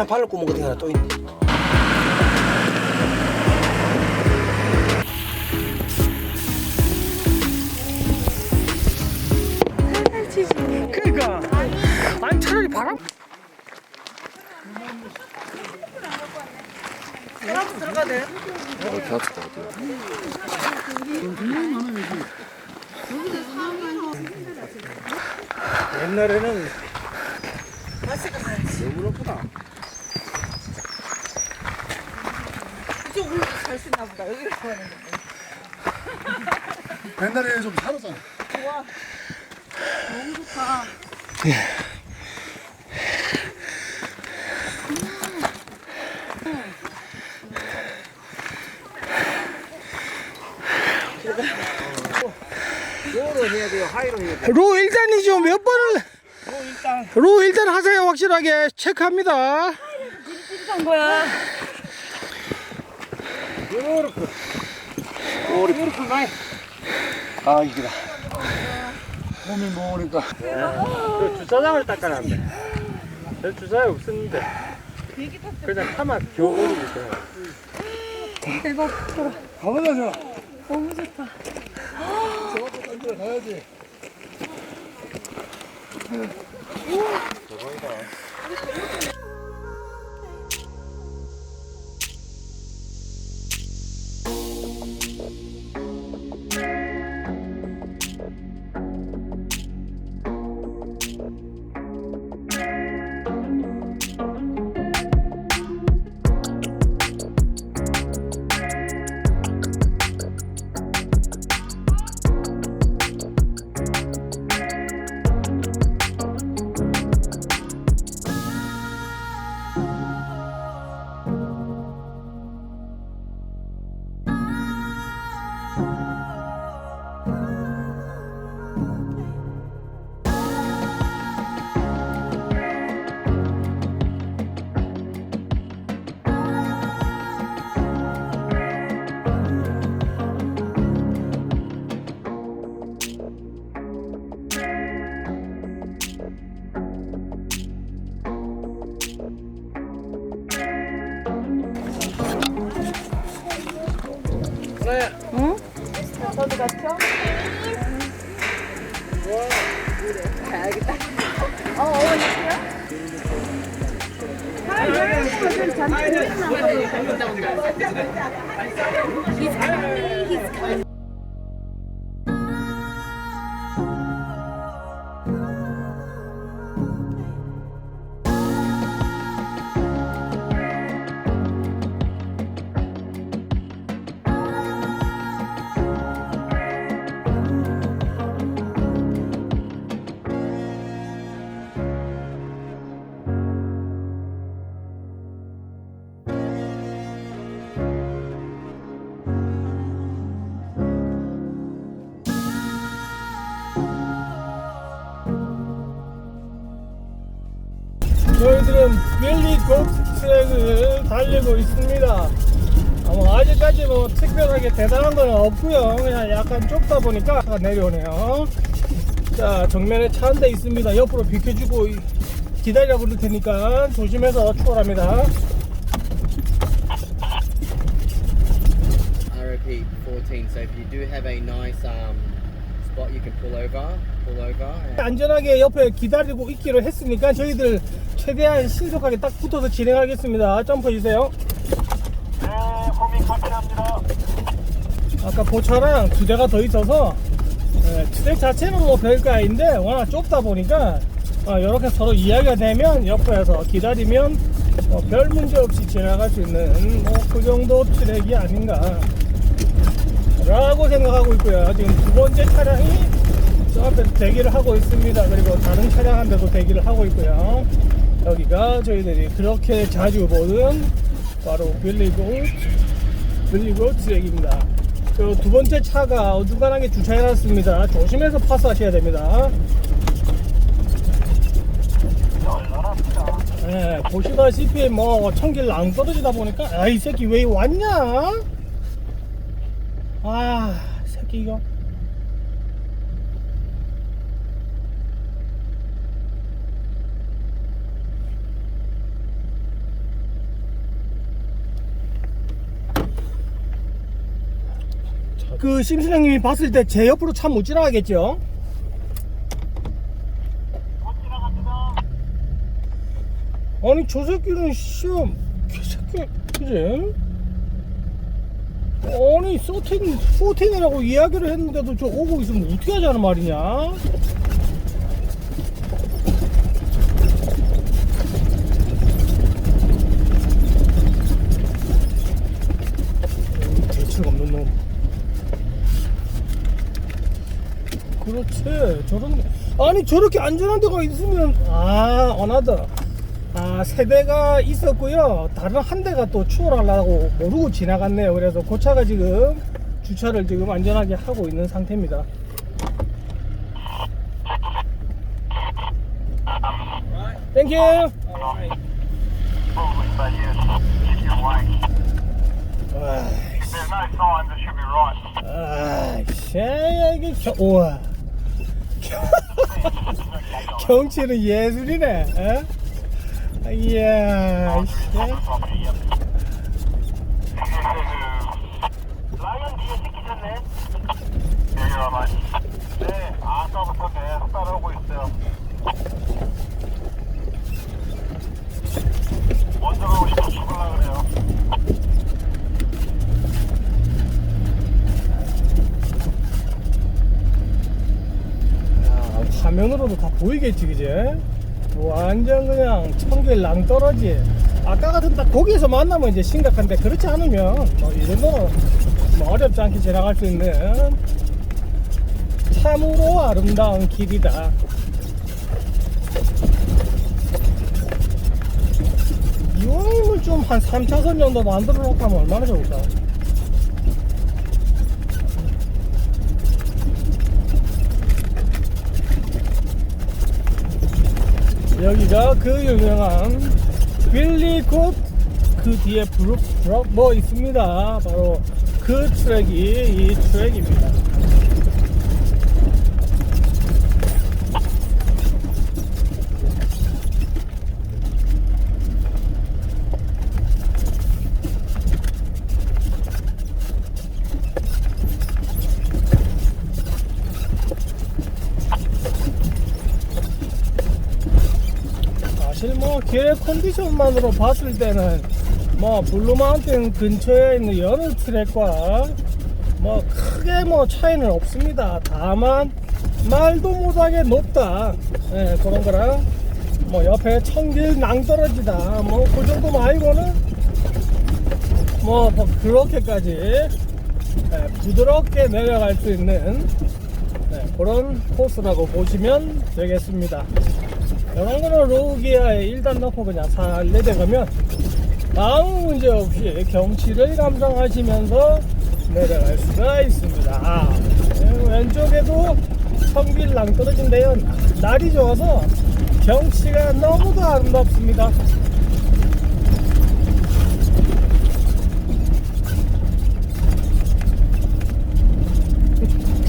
그냥 발로 구멍 같은 게 하나 또 있네. 그러니까 아니 차라리 바람 옛날에는 너무 높구나. 이쪽으로 잘 쓰나 보다. 여기로 가는 거. 옛날에 좀 살았잖아. 좋아. 너무 좋다. 로로 해야 돼요. 하이로 해야 돼요. 로 일단이죠. 몇 번을 로 일단 로 일단 하세요. 확실하게 체크합니다. 한 거야. 요렇게. 요렇게. 요렇게 많이. 아 이거다. 몸이 모으니까. 저 주차장을 닦아놨네. 저 주차장 없었는데. 그냥 타만 겨우 오르고 있어요. 가보자, 저. 너무 좋다. 저거 가야지. 저도 같죠? 가야겠다. 어, 어머니세요? 저희들은 윌리 골프 트랙을 달리고 있습니다. 아, 뭐 아직까지 뭐 특별하게 대단한 건 없고요. 그냥 약간 좁다 보니까 내려오네요. 자 정면에 차 한 대 있습니다. 옆으로 비켜주고 이- 기다려 부를 테니까 조심해서 출발합니다. I repeat, 14. So if you do have a nice um, spot, you can pull over, pull over. And 안전하게 옆에 기다리고 있기로 했으니까 저희들 최대한 신속하게 딱 붙어서 진행하겠습니다. 점프 주세요. 아까 보차랑 두 대가 더 있어서 예, 트랙 자체는 뭐 별거 아닌데 워낙 좁다 보니까 어, 이렇게 서로 이야기가 되면 옆에서 기다리면 뭐별 문제 없이 지나갈 수 있는 뭐 그 정도 트랙이 아닌가 라고 생각하고 있고요. 지금 두 번째 차량이 저 앞에서 대기를 하고 있습니다. 그리고 다른 차량 한 대도 대기를 하고 있고요. 여기가 저희들이 그렇게 자주 보는 바로 빌리고 빌리고 트랙입니다. 그 두 번째 차가 어중간하게 주차해놨습니다. 조심해서 파스하셔야 됩니다. 네, 보시다시피 뭐 청길 낭 떨어지다 보니까 아이 새끼 왜 왔냐? 아 새끼 이거 그 심수령님이 봤을 때 제 옆으로 차 못 지나가겠죠? 아니 저 새끼는 시험 개새끼 그지? 아니 서팅 14이라고 이야기를 했는데도 저 오고 있으면 어떻게 하자는 말이냐? 대책 없는 놈. 그렇지. 저런 아니 저렇게 안전한 데가 있으면 아 어나더 아 세 대가 있었고요. 다른 한 대가 또 추월하려고 모르고 지나갔네요. 그래서 그 차가 지금 주차를 지금 안전하게 하고 있는 상태입니다. 땡큐. 아이씨, 이게 겨, 우와. 경치는 예술이네. 에? 이야, 씨. Property, yep. Lion, 뒤에 새끼 졌네. 네, you're right. 네, 아까부터 계속 따라오고 있어요. 먼저 가고 싶어 죽을라 그래요. 야, 화면으로도 다 보이겠지, 그제? 완전 그냥 청결 낭떠러지. 아까 같은 딱 거기에서 만나면 이제 심각한데 그렇지 않으면 뭐 이 정도는 뭐 어렵지 않게 지나갈 수 있는 참으로 아름다운 길이다. 이왕이면 좀 한 3차선 정도 만들어 놓고 하면 얼마나 좋을까? 여기가 그 유명한 빌리 굿그 뒤에 브룩 브룩 뭐 있습니다. 바로 그 트랙이 이 트랙입니다. 사실 뭐 길 컨디션만으로 봤을 때는 뭐 블루마운틴 근처에 있는 여느 트랙과 뭐 크게 뭐 차이는 없습니다. 다만 말도 못하게 높다. 예, 그런 거랑 뭐 옆에 청길 낭떠러지다. 뭐 그 정도 말고는 뭐, 뭐 그렇게까지 예, 부드럽게 내려갈 수 있는 네, 그런 코스라고 보시면 되겠습니다. 이런 거는 로우기아에 1단 넣고 그냥 살 내려가면 아무 문제 없이 경치를 감상하시면서 내려갈 수가 있습니다. 아, 네, 왼쪽에도 청길랑 떨어진데요. 날이 좋아서 경치가 너무도 아름답습니다.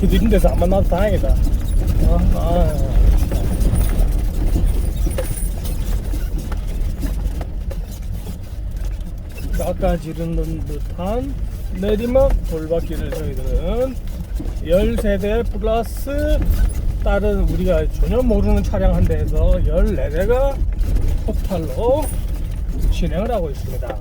길 이런 데서 안 만나서 다행이다. 아, 아. 깎아지르는 듯한 내리막 돌바퀴를 저희들은 13대 플러스 다른 우리가 전혀 모르는 차량 한 대에서 14대가 토탈로 진행을 하고 있습니다.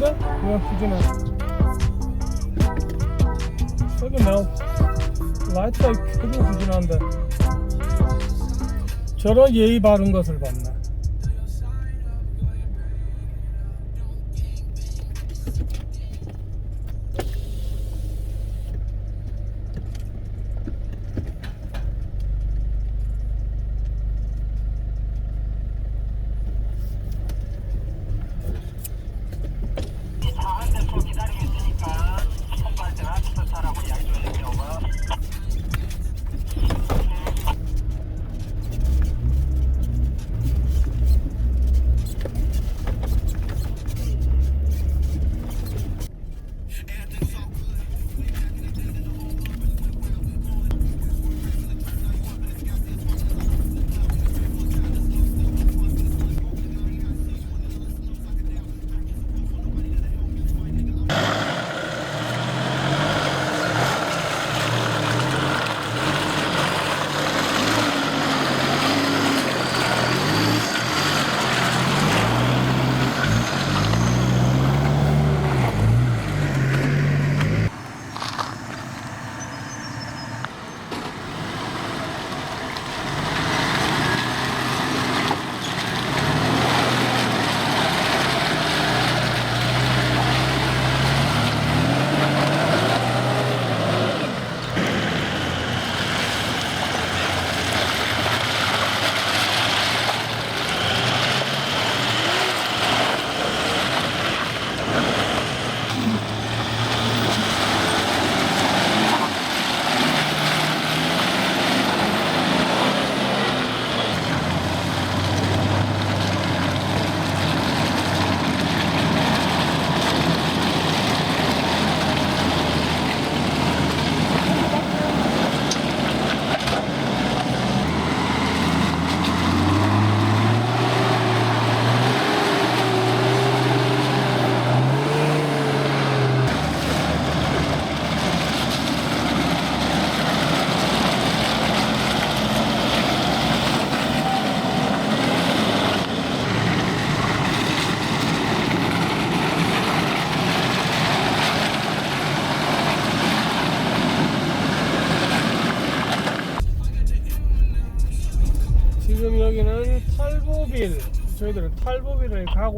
Linda? Yeah, you know. Fucking hell. 라이트가 크게 부진한데 저런 예의 바른 것을 봤나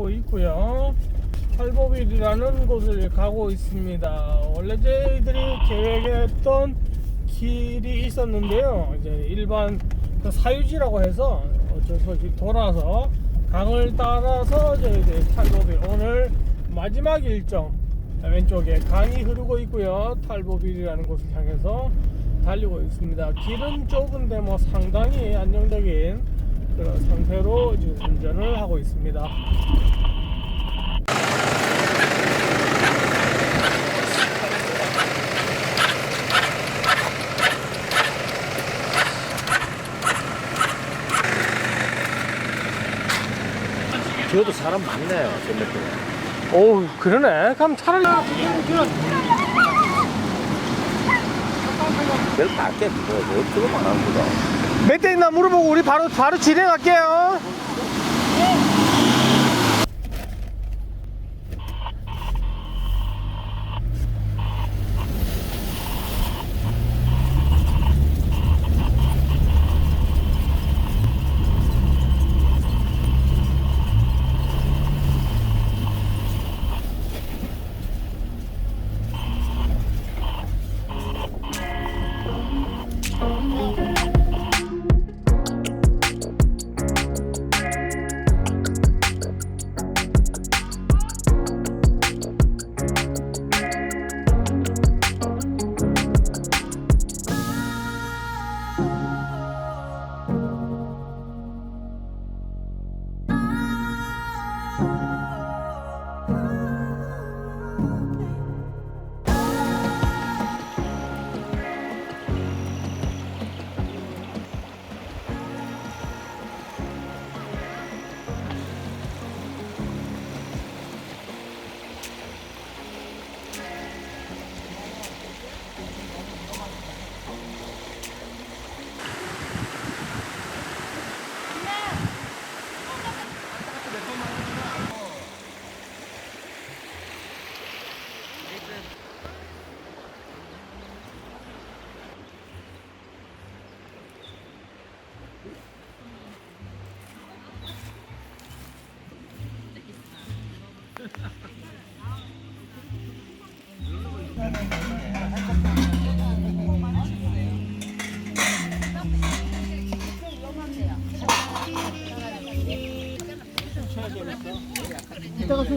가고 있고요. 탈보빌이라는 곳을 가고 있습니다. 원래 저희들이 계획했던 길이 있었는데요. 이제 일반 그 사유지라고 해서 어쩔 수 없이 돌아서 강을 따라서 저희들이 탈보빌 오늘 마지막 일정 왼쪽에 강이 흐르고 있고요. 탈보빌이라는 곳을 향해서 달리고 있습니다. 길은 좁은데 뭐 상당히 안정적인 그런 상태로 지금 운전을 하고 있습니다. 저도 사람 많네요. 전매도. 오 그러네. 그럼 차라리 별거 낫게 뭐, 뭐 어떻게만 하는 거다. 몇 대 있나 물어보고 우리 바로 바로 진행할게요.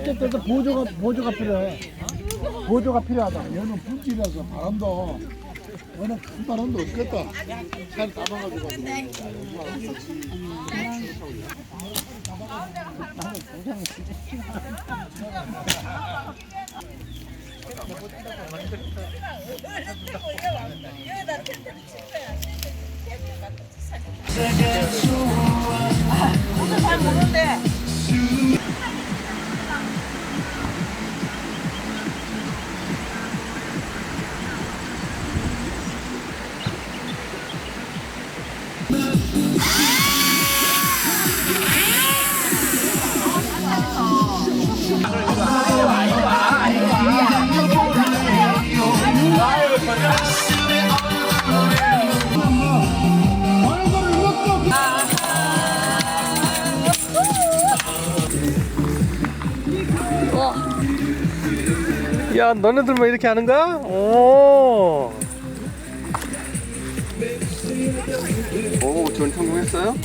때 때도 보조가 보조가 필요해. 보조가 필요하다. 얘는 불길이라서 바람도 얘는 큰 바람도 없겠다. 잘 담아가지고. 잘 모르는데. 야 너네들만 이렇게 하는 거야? 오. 전 성공했어요?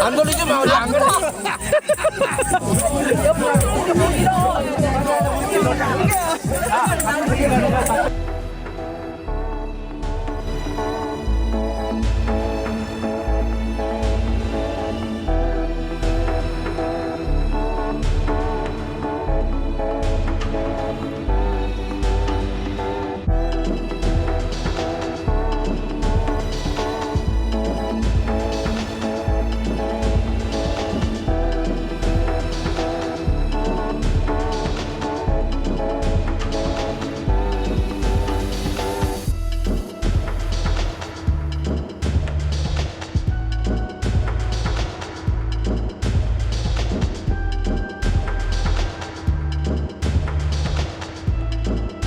안 돌리지 마 우리 안 걸려